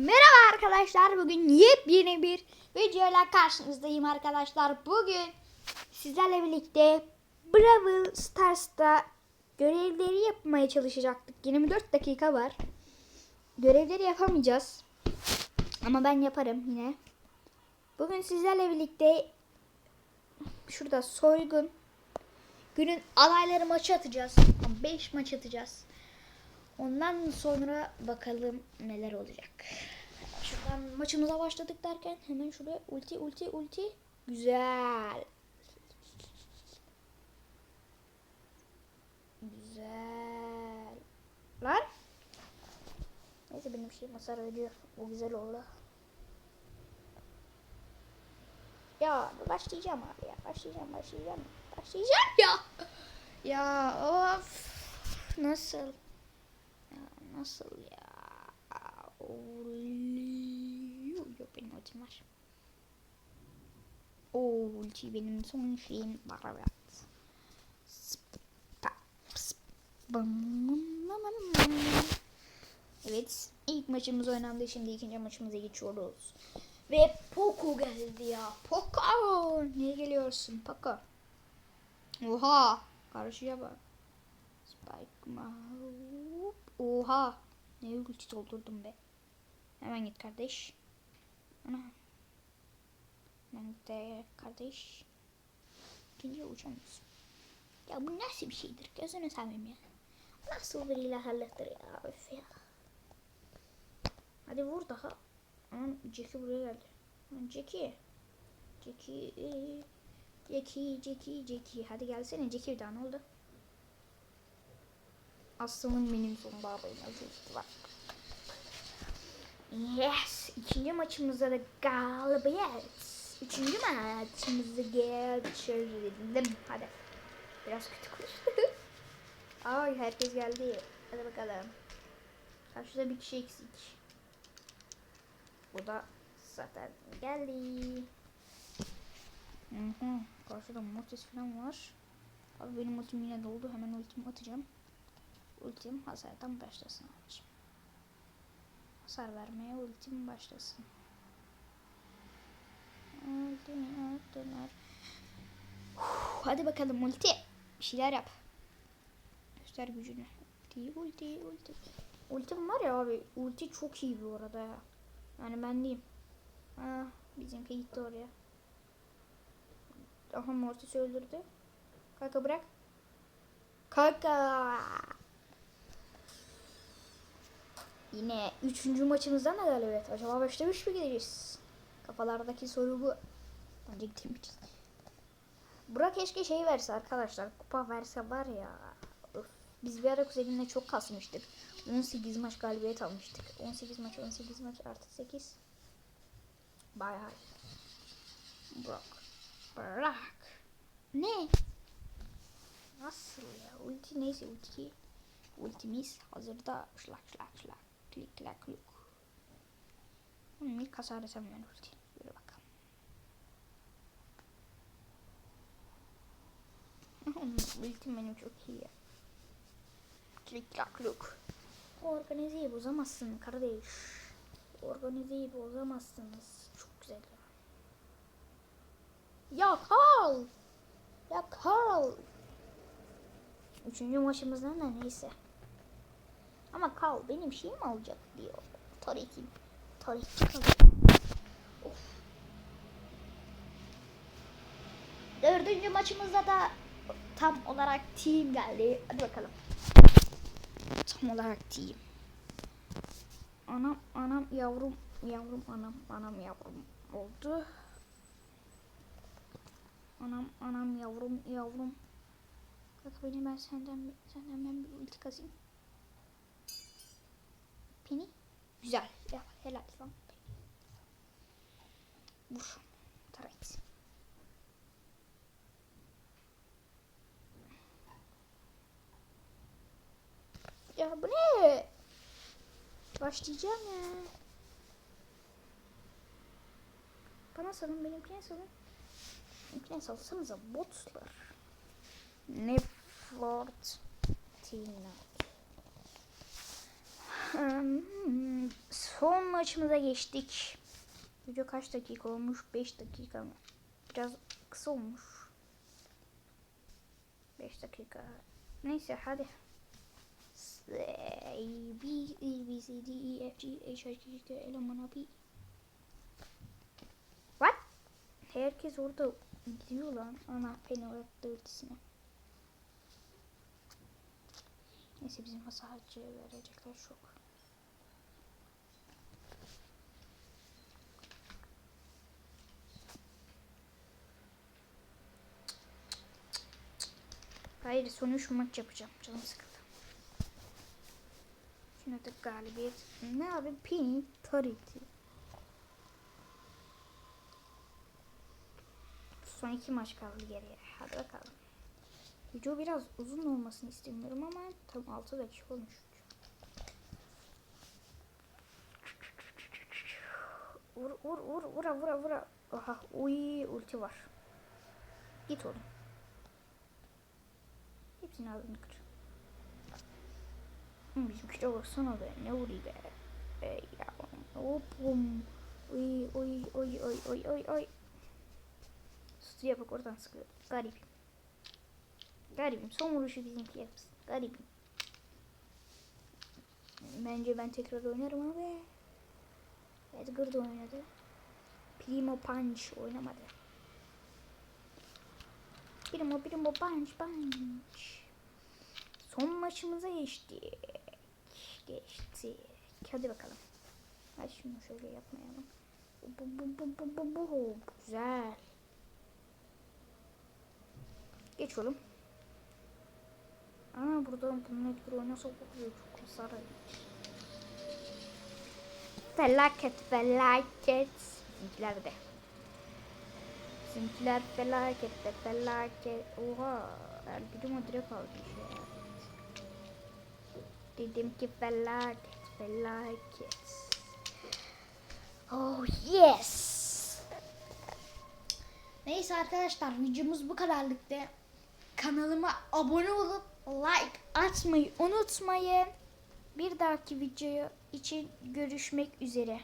Merhaba arkadaşlar. Bugün yepyeni bir videoyla karşınızdayım arkadaşlar. Bugün sizlerle birlikte Brawl Stars'ta görevleri yapmaya çalışacaktık. 24 dakika var. Görevleri yapamayacağız. Ama ben yaparım yine. Bugün sizlerle birlikte şurada soygun günün adayları maçı atacağız. 5 maç atacağız. Ondan sonra bakalım neler olacak. Şuradan maçımıza başladık derken hemen şuraya ulti ulti ulti. Güzel. Güzel. Lan. Neyse benim şeyim hasar veriyor. O güzel oldu. Ya başlayacağım abi ya. Başlayacağım başlayacağım. Başlayacağım ya. Ya of. Nasıl? Nasıl ya? Oluyor. Yok benim ultim var. O ulti benim son şeyim var evet. Evet ilk maçımız oynandı şimdi ikinci maçımıza geçiyoruz. Ve Poco geldi ya. Poco. Niye geliyorsun Poco? Oha. Karşıya bak. Spike Mahoup. Oha. Ne ulti doldurdum be. Hemen git kardeş. Ana. Hemen git de kardeş. İkinci uçamıyorsun. Ya bu nasıl bir şeydir? Gözünü seveyim ya. Nasıl bir ilahlıktır ya. Öf ya. Hadi vur daha. Aman Jackie buraya geldi. Aman Jackie. Jackie. Jackie, Jackie, Jackie. Hadi gelsene Jackie bir daha ne oldu? Aslanım benim son bağlayın. Bak. Yes. İkinci maçımızda da galibiyet. Üçüncü maçımızı geçirdim. Hadi. Biraz kötü konuştum. Ay herkes geldi. Hadi bakalım. Karşıda bir kişi eksik. Bu da zaten geldi. Hı hı. Karşıda Mortis falan var. Abi benim ultim yine doldu. Hemen ultimi atacağım. Ultim hasardan başlasın abicim. Hasar vermeye ultim başlasın. Ultim ultiler. Hadi bakalım ulti. Bir şeyler yap. Göster gücünü. Ulti ulti ulti. Ultim var ya abi. Ulti çok iyi bu arada ya. Yani ben diyeyim. Ah, bizimki gitti oraya. Aha Mortis öldürdü. Kanka bırak. Kanka. Yine üçüncü maçımızdan da galibiyet. Acaba 5'te 3 mü gideceğiz? Kafalardaki soru bu. Bence gidemeyeceğiz. Burak keşke şey verse arkadaşlar. Kupa verse var ya. Öf. Biz bir ara kuzenimle çok kasmıştık. 18 maç galibiyet almıştık. 18 maç 18 maç artı 8. Bayağı. Burak. Burak. Ne? Nasıl ya? Ulti neyse ulti. Ultimiz hazırda. Şlak şlak şlak. Klik klak kluk. Hmm, ilk hasar esemden ulti. Yürü bakalım. Ultim benim çok iyi. Klik klak kluk. Organizeyi bozamazsın kardeş. Organizeyi bozamazsınız. Çok güzel ya. Carl. Ya Carl. Üçüncü maçımızdan da neyse. Ama Carl benim şeyim alacak diyor. Tabii ki. Tabii ki kalacak. Of. Dördüncü maçımızda da tam olarak team geldi. Hadi bakalım. Tam olarak team. Anam anam yavrum yavrum anam anam yavrum oldu. Anam anam yavrum yavrum. Bak beni ben senden senden ben bir ulti kazayım. Güzel. Ya helal lan. Vur. Taret. Ya bu ne? Başlayacağım ya. Bana salın benimkine salın. Benimkine salsanıza botlar. Ne Fort Tina. Hmm, maçımıza geçtik. Video kaç dakika olmuş? 5 dakika mı? Biraz kısa olmuş. 5 dakika. Neyse hadi. A, B, E, B, C, D, E, F, G, H, I, J, K, L, M, N, O, P. What? Herkes orada gidiyor lan. Ana Pennyworth dörtüsüne. Neyse bizim hasarcıya verecekler çok. Hayır son 3 maç yapacağım. Canım sıkıldı. Şuna da galibiyet. Ne abi? Pin Tariti. Son iki maç kaldı geriye. Hadi bakalım. Video biraz uzun olmasını istemiyorum ama tam 6 dakika olmuş. Vur vur vur vura vura vura. Aha uy ulti var. Git oğlum. Hepsini ağzını kır. Bizimki de baksana be. Ne vuruyor be. Ey ya. Hop bum. Uy uy uy uy uy uy uy. Suya bak oradan sıkıyor. Garibim. Garibim. Son vuruşu bizimki yapsın. Garibim. Bence ben tekrar oynarım abi. Edgar da oynadı. Primo Punch oynamadı. Primo Primo Punch Punch. Son maçımıza geçtik. Geçtik. Hadi bakalım. Hadi şunu şöyle yapmayalım. Bu bu bu bu bu bu bu. Güzel. Geç oğlum. Aa buradan bunun Edgar oynasa oluyor. Çok hasar Felaket felaket. Bizimkiler de. Bizimkiler felaket de felaket. Oha. Ergüdüm o direkt almış ya. Dedim ki felaket felaket. Oh yes. Neyse arkadaşlar videomuz bu kadarlıktı. Kanalıma abone olup like atmayı unutmayın. Bir dahaki video için görüşmek üzere.